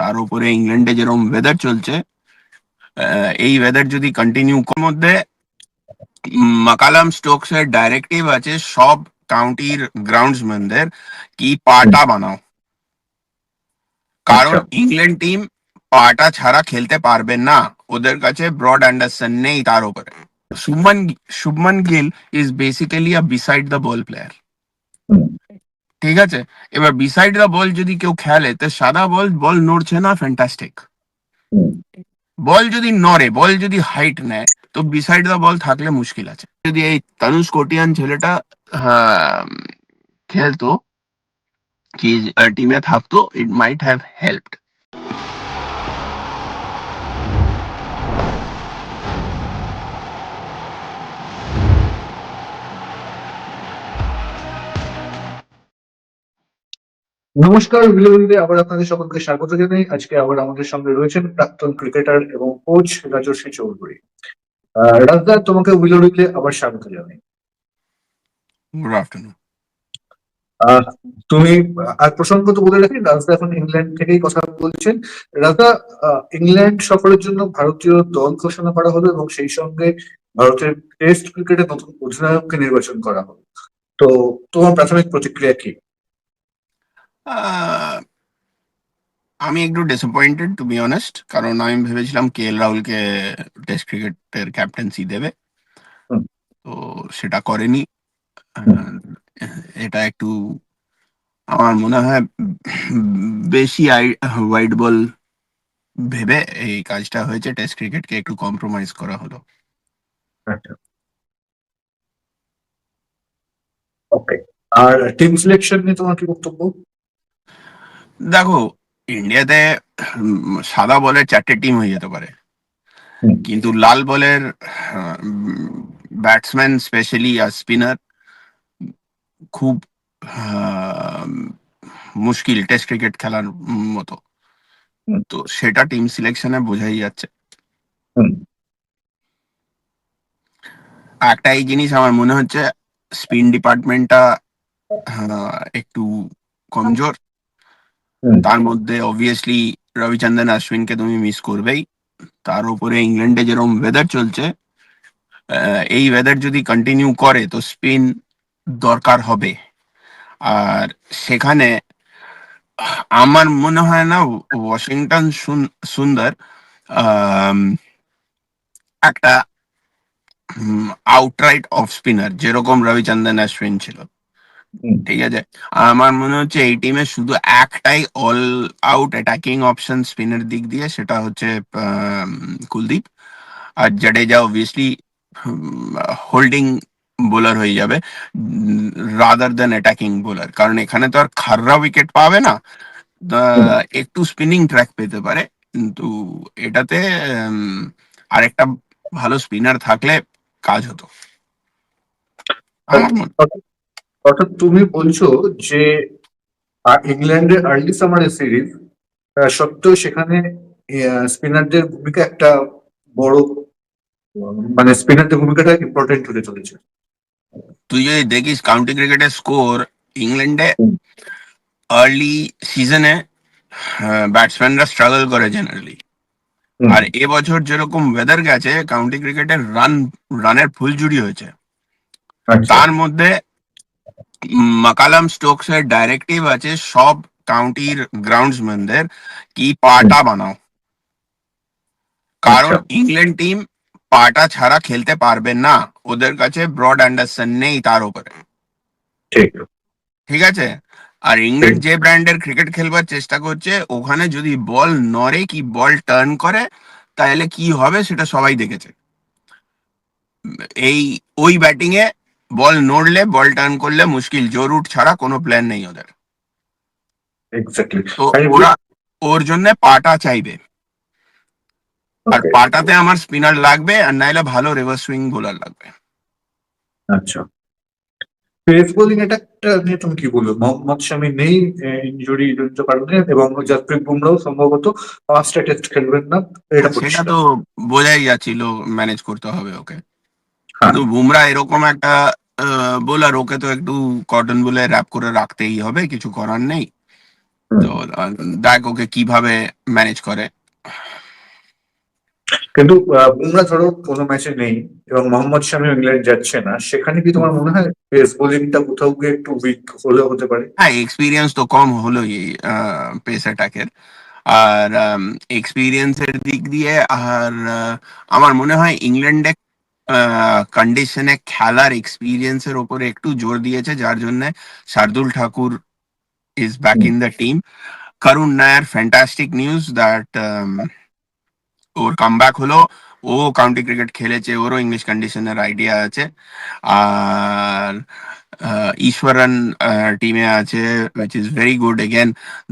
তার উপরে ইংল্যান্ডে যেরকম ওয়েদার চলছে এই ওয়েদার যদি কন্টিনিউ মধ্যে মাকালাম স্টোকস এর ডাইরেক্টিভ আছে সব কাউন্টির গ্রাউন্ডসম্যানদের কি পাটা বানাও কারণ আচ্ছা। ইংল্যান্ড টিম পাটা ছাড়া খেলতে পারবে না ওদের কাছে ব্রড আন্ডারস্ট্যান্ড নেই তার উপরে Shubman Shubman Gill is basically a beside the ball player. ঠিক আছে? এবার বিসাইড দ্য বল যদি কেউ খেলে, তো সাদা বল বল নড়ছে না ফ্যান্টাস্টিক বল যদি নড়ে বল যদি হাইট নেয়, তো বিসাইড দ্য বল থাকলে মুশকিল আছে। যদি এই তানুষ কোটিয়ান ছেলেটা খেলতো, কি টিমে থাকতো ইট মাইট হ্যাভ হেল্পড নমস্কার বিলোবিন্দে আবার আপনাদের সকলকে স্বাগত জানাই। আজকে আবার আমাদের সঙ্গে রয়েছেন প্রাক্তন ক্রিকেটার এবং কোচ রাজস্বী চৌধুরী। রাজদা তোমাকে উইলোরিতে আবার স্বাগত জানাই। গুড আফটারনুন তুমি আর প্রসঙ্গত বলে রাখি রাজদা এখন ইংল্যান্ড থেকেই কথা বলছেন। রাজদা ইংল্যান্ড সফরের জন্য ভারতীয় দল ঘোষণা করা হলো এবং সেই সঙ্গে ভারতের টেস্ট ক্রিকেটে নতুন অধিনায়ককে নির্বাচন করা হলো। তো তোমার প্রাথমিক প্রতিক্রিয়া কি? আমি একটু ডিসঅ্যাপয়েন্টেড টু বি অনেস্ট কারণ আমি ভেবেছিলাম কে এল রাহুলকে টেস্ট ক্রিকেটের ক্যাপ্টেন্সি দেবে। তো সেটা করেনি। এটা একটু আমার মনে হয় বেশি ওয়াইড বল ভেবে এই কাজটা হয়েছে টেস্ট ক্রিকেটকে একটু কম্প্রোমাইজ করা হলো। আচ্ছা। ওকে আর টিম সিলেকশন নিয়ে তোমার কি বক্তব্য? দেখো ইন্ডিয়াতে সাদা বলের চারটে টিম হয়ে যেতে পারে। কিন্তু লাল বলের ব্যাটসম্যান স্পেশালি আর স্পিনার খুব মুশকিল টেস্ট ক্রিকেট খেলার মতো। তো সেটা টিম সিলেকশনে বোঝাই যাচ্ছে। একটা এই জিনিস আমার মনে হচ্ছে স্পিন ডিপার্টমেন্টটা একটু কমজোর। তার মধ্যে অবভিয়াসলি রবিচন্দ্রন অশ্বিনকে তুমি মিস করবেই। তার উপরে ইংল্যান্ডে যেরকম ওয়েদার চলছে এই ওয়েদার যদি কন্টিনিউ করে তো স্পিন দরকার হবে। আর সেখানে আমার মনে হয় না, ওয়াশিংটন সুন- সুন্দর একটা আউটরাইট অফ স্পিনার যেরকম রবিচন্দ্রন অশ্বিন ছিল। ঠিক আছে। আমার মনে হচ্ছে এই টিমে শুধু একটাই অল আউট অ্যাটাকিং অপশন স্পিনের দিক দিয়ে সেটা হচ্ছে কুলদীপ। আর জাডেজা অবভিয়াসলি হোল্ডিং বোলার হয়ে যাবে রাদার দেন অ্যাটাকিং বোলার কারণ এখানে তো আর খাররা উইকেট পাবে না। একটু স্পিনিং ট্র্যাক পেতে পারে। কিন্তু এটাতে আরেকটা ভালো স্পিনার থাকলে কাজ হতো। আমার মনে অর্থাৎ তুমি বলছো যে ইংল্যান্ডের আর্লি সামারের সিরিজ সত্ত্বেও সেখানে স্পিনারদের ভূমিকা একটা বড় মানে স্পিনারদের ভূমিকাটা ইম্পর্টেন্ট হতে চলেছে। তুই যদি দেখিস কাউন্টি ক্রিকেটের স্কোর ইংল্যান্ডে আর্লি সিজনে ব্যাটসম্যানরা স্ট্রাগল করে জেনারেলি। আর এবছর যেরকম ওয়েদার গেছে কাউন্টি ক্রিকেটের রান রানের ফুলঝুরি হয়েছে। আচ্ছা। তার মধ্যে মাকালাম স্টোকস এর ডাইরেক্টিভ আছে সব কাউন্টির গ্রাউন্ডসম্যানদের কি পাটা বানাও। কারণ আচ্ছা। ইংল্যান্ড টিম পাটা ছাড়া খেলতে পারবে না। ওদের কাছে ব্রড আন্ডারস্ট্যান্ড নেই তার উপরে। ঠিক। ঠিক আছে? আর ইংল্যান্ড যে ব্র্যান্ডের ক্রিকেট খেলবার চেষ্টা করছে ওখানে যদি বল নড়ে কি বল টার্ন করে তাহলে কি হবে সেটা সবাই দেখেছে। এই ওই ব্যাটিং এ বল নড়লে বল টার্ন করলে মুশকিল। জরুট ছাড়া কোনো প্ল্যান নেই ওদের। তো ওরা ওর জন্য পাটা চাইবে। আর পাটাতে আমার স্পিনার লাগবে আর নাইলে ভালো রিভার্স সুইং বোলার লাগবে। আচ্ছা। পেস বোলিং অ্যাটাকটা নিয়ে তুমি কি বলবে? মোহাম্মদ শামি নেই ইনজুরি জনিত কারণে এবং জাসপ্রীত বুমরাও সম্ভবত পাঁচটা টেস্ট খেলবেন না এটা সেটা তো বোঝাই যাচ্ছিল ম্যানেজ করতে হবে ওকে। হ্যাঁ। কিন্তু বুমরা এরকম একটা বোলার ওকে তো একটু কটন বলে র্যাপ করে রাখতেই হবে কিছু করার নেই। তো দেখ ওকে কীভাবে ম্যানেজ করে। কিন্তু বুমরা ধরো কোনো ম্যাচে নেই এবং মোহাম্মদ শামি ইংল্যান্ড যাচ্ছে না সেখানে কি তোমার মনে হয় পেস বোলিংটা কোথাও গিয়ে একটু উইক হলেও হতে পারে? হ্যাঁ এক্সপিরিয়েন্স তো কম হলোই পেস অ্যাটাকের আর এক্সপিরিয়েন্সের দিক দিয়ে আর আমার মনে হয় ইংল্যান্ডে কন্ডিশনে খেলার এক্সপিরিয়েন্সের ওপরে একটু জোর দিয়েছে, যার জন্য Shardul Thakur is back in the team Karun Nair fantastic news that or comeback হলো। ও কাউন্টি ক্রিকেট খেলেছে, ওরও ইংলিশ কন্ডিশনের আইডিয়া আছে। আর ঈশ্বরন টিমে আছে which is very good again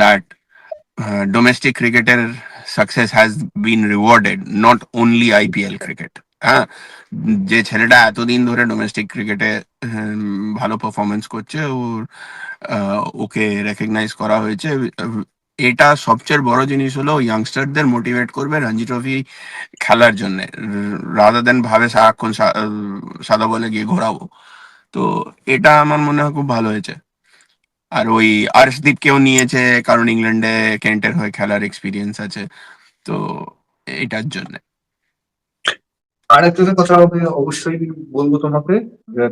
that domestic ক্রিকেটের success has been rewarded not only IPL cricket হ্যাঁ যে ছেলেটা এতদিন ধরে ডোমেস্টিক ক্রিকেটে ভালো পারফরমেন্স করছে, ওর ওকে রেকগনাইজ করা হয়েছে। এটা সবচেয়ে বড় জিনিস হলো ইয়াংস্টারদের মোটিভেট করবে রঞ্জি ট্রফি খেলার জন্য রাদার দেন ভাবে সারাক্ষণ সাদা বলে গিয়ে ঘোরাবো। তো এটা আমার মনে হয় খুব ভালো হয়েছে। আর ওই আর্শদীপকেও নিয়েছে, কারণ ইংল্যান্ডে কেন্টের হয়ে খেলার এক্সপিরিয়েন্স আছে, তো এটার জন্য। আর একজনের কথা আমি অবশ্যই বলব তোমাকে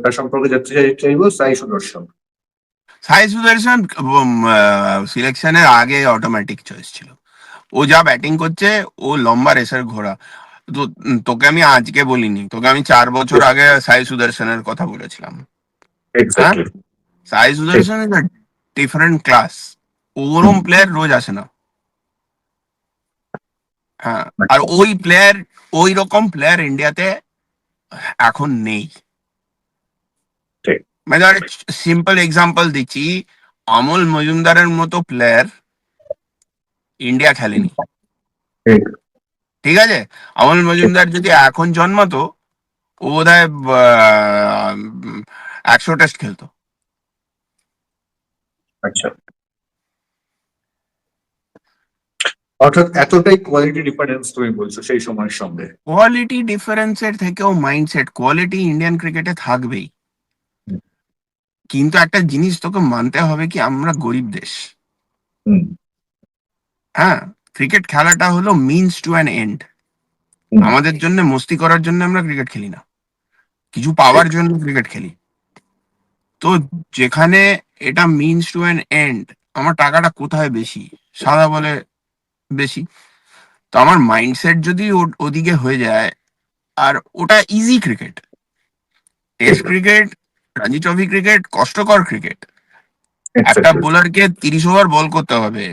তার সম্পর্কে জানতে চাইব সাই সুদর্শন সাই সুদর্শন সিলেকশনের আগে অটোমেটিক চয়েস ছিল। ও যা ব্যাটিং করছে ও লম্বা রেসের ঘোড়া। তো তোকে আমি আজকে বলিনি তোকে আমি চার বছর আগে সাই সুদর্শনের কথা বলেছিলাম। Sai Sudharsan is different class ওরম প্লেয়ার রোজ আসে না। হ্যাঁ আর ওই প্লেয়ার ওই রকম প্লেয়ার ইন্ডিয়াতে এখন নেই। ঠিক। মানে সিম্পল এক্সাম্পল দিচ্ছি অমল মজুমদারের মতো প্লেয়ার ইন্ডিয়া খেলেনি। ঠিক। ঠিক আছে? অমল মজুমদার যদি এখন জন্মাতো ও বোধ হয় একশো টেস্ট খেলতো। আচ্ছা। অর্থাৎ এতটাই কোয়ালিটি ডিফারেন্স তুমি বলছো সেই সময়ের সঙ্গে। কোয়ালিটি ডিফারেন্সের থেকেও মাইন্ডসেট কোয়ালিটি ইন্ডিয়ান ক্রিকেটে থাকবেই। কিন্তু একটা জিনিস তোকে মানতে হবে কি আমরা গরিব দেশ। হ্যাঁ ক্রিকেট খেলাটা হলো মিনস টু অ্যান এন্ড আমাদের জন্য মস্তি করার জন্য আমরা ক্রিকেট খেলি না। কিছু পাওয়ার জন্য ক্রিকেট খেলি। তো যেখানে এটা মিনস টু অ্যান এন্ড আমার টাকাটা কোথায় বেশি? সাদা বলে বেশি। তো আমার মাইন্ডসেট যদি ওদিকে হয়ে যায় আর ওটা easy cricket test cricket Ranji trophy cricket কষ্টকর ক্রিকেট একটা বোলারকে তিরিশ ওভার বল করতে হবে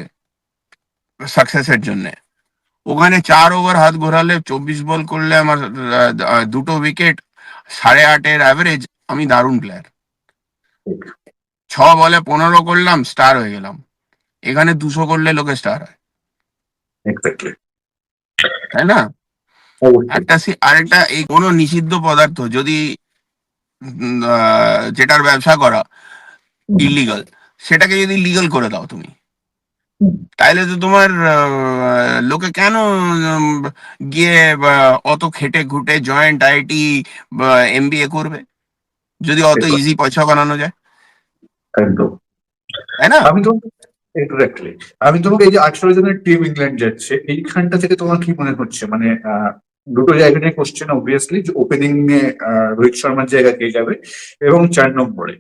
সাকসেসের জন্য। ওখানে চার ওভার হাত ঘোরালে চব্বিশ বল করলে আমার দুটো উইকেট সাড়ে আটের অ্যাভারেজ আমি দারুণ প্লেয়ার ছ বলে পনেরো করলাম স্টার হয়ে গেলাম। এখানে দুশো করলে লোকে স্টার হয়। তাই না। একটা আরেকটা এই কোনো নিষিদ্ধ পদার্থ যদি যেটার ব্যবসা করা। ইলিগাল সেটাকে যদি লিগাল করে দাও তুমি। তাইলে তো তোমার লোকে কেন গিয়ে অত খেটে ঘুটে জয়েন্ট আইটি বা এমবিএ করবে? যদি অত ইজি পয়সা বানানো যায়। একদম। তাই না? আমি তো এক্স্যাক্টলি আমি তোমাকে এই যে আঠারো জনের টিম ইংল্যান্ড যাচ্ছে এইখানটা থেকে তোমার কি মনে হচ্ছে? মানে দুটো জায়গা নিয়ে কোশ্চেন অবভিয়াসলি যে ওপেনিং এ রোহিত শর্মার জায়গা কে যাবে এবং চার নম্বরে।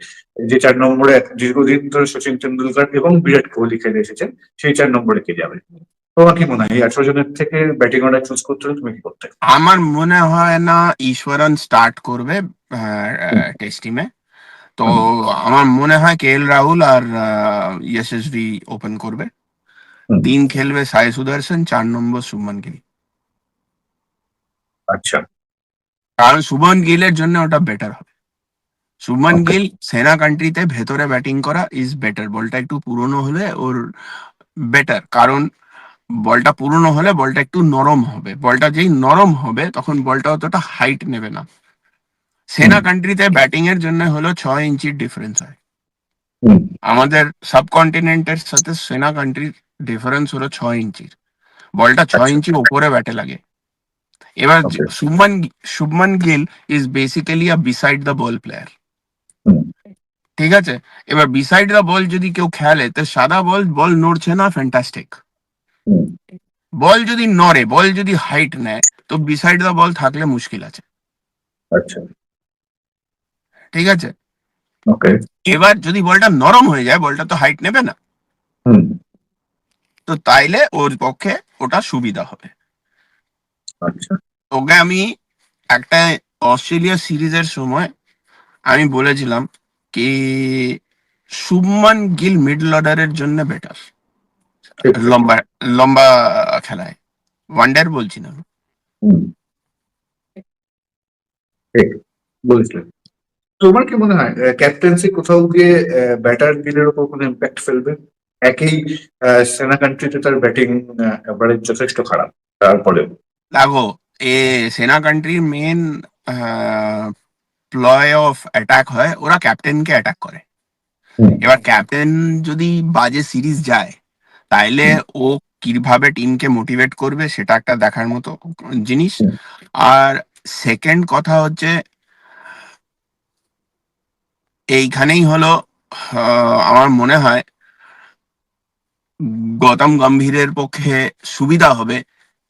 যে চার নম্বরে দীর্ঘদিন ধরে সচিন তেন্ডুলকর এবং বিরাট কোহলি খেলে এসেছেন সেই চার নম্বরে কে যাবে? তোমার কি মনে হয়? এই আঠারো জনের থেকে ব্যাটিং অর্ডার চুজ করতে হলে তুমি কি করতে? আমার মনে হয় না ঈশ্বরন স্টার্ট করবে টেস্ট টিমে তো আমার মনে হয় কে এল রাহুল আর ইএসএসভি ওপেন করবে। তিন খেলবে সাই সুদর্শন চার নম্বর শুভমান গিল আচ্ছা। কারণ শুভমান গিলের জন্য ওটা বেটার হবে। শুভমান গিল সেনা কান্ট্রিতে ভেতরে ব্যাটিং করা ইজ বেটার বলটা একটু পুরনো হলে ওর বেটার কারণ বলটা পুরনো হলে বলটা একটু নরম হবে। বলটা যেই নরম হবে তখন বলটা অতটা হাইট নেবে না। সেনা হুম। কান্ট্রিতে ব্যাটিং এর জন্য হলো ছয় ইঞ্চির ডিফারেন্স হয় হুম। আমাদের সাবকন্টিনেন্টের সাথে সেনা কান্ট্রির ডিফারেন্স হলো ছয় ইঞ্চির বলটা ছয় আচ্ছা। ইঞ্চির ওপরে ব্যাটে লাগে এবার Okay. Shubman Shubman Gill is basically a beside the ball player hmm. ঠিক আছে এবার বিসাইড দ্য বল যদি কেউ খেলে তো সাদা বল বল নড়ছে না ফ্যান্টাস্টিক হুম। বল যদি নড়ে বল যদি হাইট নেয় তো বিসাইড দ্য বল থাকলে মুশকিল আছে আচ্ছা ঠিক আছে? এবার যদি বলটা নরম হয়ে যায় বলটা তো হাইট নেবে না। তো তাইলে ওর পক্ষে ওটা সুবিধা হবে। আচ্ছা। ওকে আমি একটা অস্ট্রেলিয়া সিরিজের সময় আমি বলেছিলাম কি শুভমান গিল মিডল অর্ডারের জন্য বেটার লম্বা লম্বা খেলায়। ওয়ান্ডার বলছি না। বলেছিলেন তোমার কি মনে হয় ক্যাপ্টেন্সি কোথাও গিয়ে ব্যাটার গিলের উপর কোনো ইম্প্যাক্ট ফেলবে? একই সেনা কান্ট্রিতে তার ব্যাটিং অ্যাভারেজ যথেষ্ট খারাপ তারপরেও। দেখো এ সেনা কান্ট্রির মেন প্লয় অফ অ্যাটাক হয় ওরা ক্যাপ্টেনকে অ্যাটাক করে। এবার ক্যাপ্টেন যদি বাজে সিরিজ যায় তাইলে ও কীভাবে টিমকে মোটিভেট করবে সেটা একটা দেখার মতো জিনিস। আর সেকেন্ড কথা হচ্ছে এইখানেই হলো আমার মনে হয় গৌতম গম্ভীরের পক্ষে সুবিধা হবে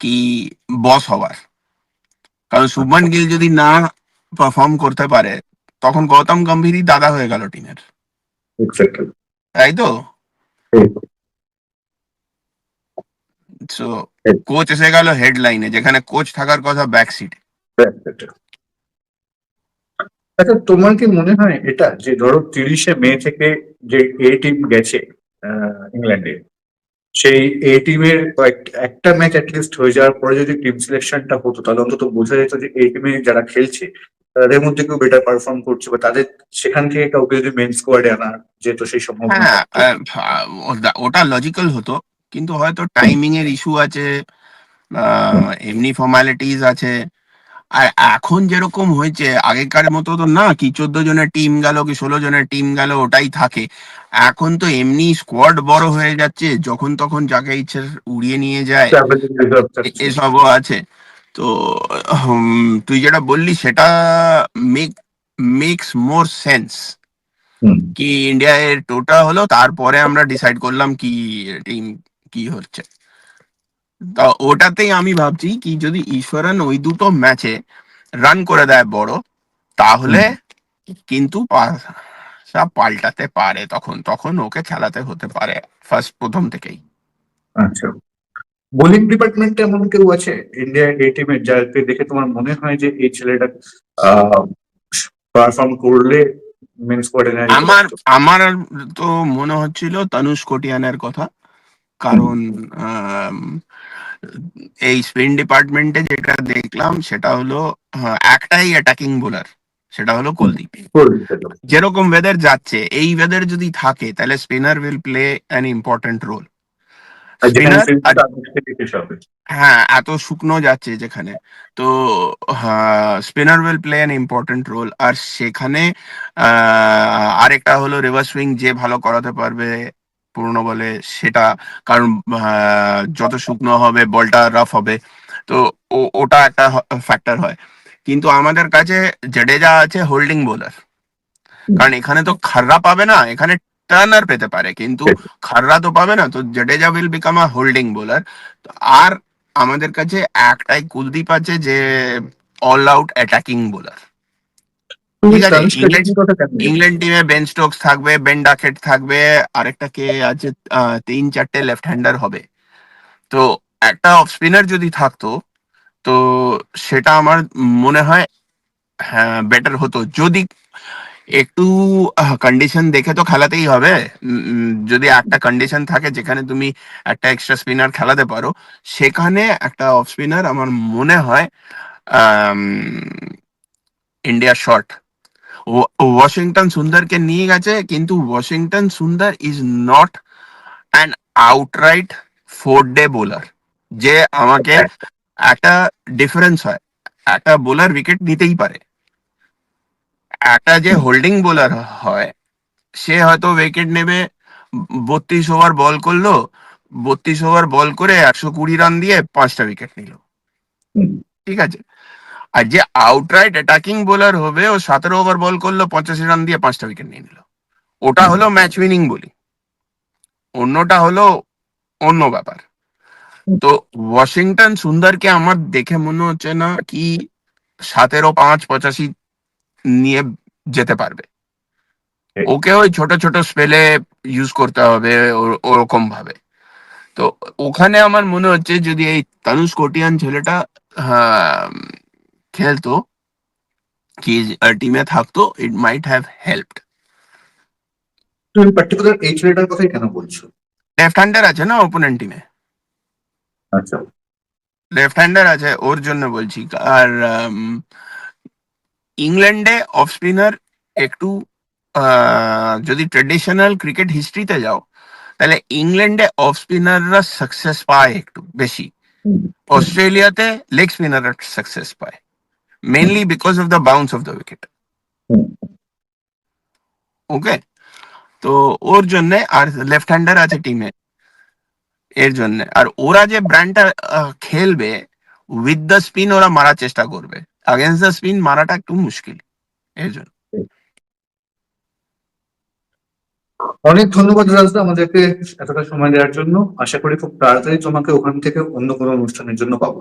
কি বস হওয়ার। কারণ শুভমান গিল যদি না পারফর্ম করতে পারে তখন গৌতম গম্ভীরই দাদা হয়ে গেল টিমের তাই তো? সো কোচ এসে গেল হেডলাইনে যেখানে কোচ থাকার কথা ব্যাক সিট আচ্ছা তোমার কি মনে হয় এটা যে ধরো তিরিশে মে থেকে যে এ টিম গেছে ইংল্যান্ডে সেই এ টিমের একটা ম্যাচ অ্যাটলিস্ট হয়ে যাওয়ার পরে যদি টিম সিলেকশনটা হতো তাহলে অন্তত বোঝা যেত যে এই টিমে যারা খেলছে তাদের মধ্যে কেউ বেটার পারফর্ম করছে বা তাদের সেখান থেকে কাউকে যদি মেন স্কোয়াডে আনা যেত সেই সম্ভাবনা হ্যাঁ ওটা- লজিক্যাল হতো কিন্তু হয়তো টাইমিং এর ইস্যু আছে এমনি ফর্মালিটিস আছে আর এখন যেরকম হয়েছে আগেকার মতো তো না কি চোদ্দ জনের টিম গেল কি ষোলো জনের টিম গেল ওটাই থাকে। এখন তো এমনি স্কোয়াড বড় হয়ে যাচ্ছে যখন তখন যাকে ইচ্ছে উড়িয়ে নিয়ে যায়। এসবও আছে। তো তুই যেটা বললি সেটা মেক মেক্স মোর সেন্স কি ইন্ডিয়া এর টোটা হলো তারপরে আমরা ডিসাইড করলাম কি টিম কি হচ্ছে। ওটাতেই আমি ভাবছি কি যদি ঈশ্বরন ওই দুটো ম্যাচে রান করে দেয় বড় তাহলে কিন্তু সব পাল্টাতে পারে তখন তখন ওকে খেলাতে হতে পারে ফার্স্ট প্রথম থেকেই। আচ্ছা। বোলিং ডিপার্টমেন্টে এমন কেউ আছে? ইন্ডিয়া এ টিমের যাকে দেখে তোমার মনে হয় যে এই ছেলেটা পারফর্ম করলে মেন স্কোয়াডে আমার? আমার তো মনে হচ্ছিল তনুষ কোটিয়ানের কথা। কারণ আম, এই স্পিন ডিপার্টমেন্টে যেটা দেখলাম সেটা হলো একটাই অ্যাটাকিং বোলার সেটা হলো কুলদীপ। যেরকম ওয়েদার যাচ্ছে এই ওয়েদার যদি থাকে তাহলে spinner will play an important role. হ্যাঁ এত শুকনো যাচ্ছে যেখানে তো spinner will play an important role আর সেখানে আহ, আরেকটা হলো রিভার্স সুইং যে ভালো করাতে পারবে পূর্ণ বলে সেটা কারণ যত শুকনো হবে বলটা রাফ হবে তো ওটা একটা ফ্যাক্টর হয়। কিন্তু আমাদের কাছে জাডেজা আছে হোল্ডিং বোলার কারণ এখানে তো খাররা পাবে না এখানে টার্নার পেতে পারে কিন্তু খাররা তো পাবে না তো Jadeja will become a holding bowler আর আমাদের কাছে একটাই কুলদীপ আছে যে অল আউট অ্যাটাকিং বোলার তুমি ঠিক আছে, তানিশ ইংল্যান্ড- টিমে বেন স্টোকস থাকবে বেন ডাকেট থাকবে আরেকটা কে আছে তিন চারটে লেফট হ্যান্ডার হবে। তো একটা অফ স্পিনার যদি থাকতো তো সেটা আমার মনে হয় হ্যাঁ বেটার হতো। যদি একটু কন্ডিশন দেখে তো খেলাতেই হবে। যদি একটা কন্ডিশন থাকে যেখানে তুমি একটা এক্সট্রা স্পিনার খেলাতে পারো সেখানে একটা অফ স্পিনার আমার মনে হয় ইন্ডিয়া শর্ট ওয়াশিংটন সুন্দরকে নিয়ে গেছে কিন্তু Washington Sundar is not an outright four day bowler যে আমাকে একটা ডিফারেন্স হয় একটা বোলার উইকেট নিতেই পারে। একটা যে হোল্ডিং বোলার হয় সে হয়তো উইকেট নেবে বত্রিশ ওভার বল করল বত্রিশ ওভার বল করে একশো কুড়ি রান দিয়ে পাঁচটা উইকেট নিল। ঠিক আছে? আর যে আউটরাইট অ্যাটাকিং বোলার হবে ও সতেরো ওভার বল করল পঁচাশি রান দিয়ে পাঁচটা উইকেট নিয়ে নিল। ওটা হলো ম্যাচ উইনিং বলি। অন্যটা হলো অন্য ব্যাপার। তো ওয়াশিংটন সুন্দরকে আমার দেখে মনে হচ্ছে না কি সতেরো পাঁচ পঁচাশি নিয়ে যেতে পারবে। ওকে ওই ছোট ছোট স্পেলে ইউজ করতে হবে ওরকম ভাবে। তো ওখানে আমার মনে হচ্ছে যদি এই তানুষ কোটিয়ান ছেলেটা হ্যাঁ, খেলতো কি টিমে থাকতো ইট মাইট হ্যাভ হেল্পড তুমি পার্টিকুলার এই ছেলেটার কথাই কেন বলছো? লেফট হ্যান্ডার আছে না ওপোনেন্ট টিমে আচ্ছা। লেফট হ্যান্ডার আছে ওর জন্য বলছি। আর ইংল্যান্ডে অফ স্পিনার একটু যদি ট্রেডিশনাল ক্রিকেট হিস্ট্রিতে যাও তাহলে ইংল্যান্ডে অফ স্পিনাররা সাকসেস পায় একটু বেশি। অস্ট্রেলিয়াতে লেগ স্পিনাররা সাকসেস পায়। Mainly because of the bounce of the wicket okay তো ওর জন্য আর লেফট হ্যান্ডার আছে টিমে এর জন্য আর ওরা যে ব্র্যান্ডটা খেলবে উইথ দ্য স্পিন ওরা মারার চেষ্টা করবে আগেন্স্ট দ্য স্পিন মারাটা একটু মুশকিল এর জন্য অনেক ধন্যবাদ রাজদা আমাদেরকে এতটা সময় দেওয়ার জন্য। আশা করি খুব তাড়াতাড়ি তোমাকে ওখান থেকে অন্য কোনো অনুষ্ঠানের জন্য পাবো।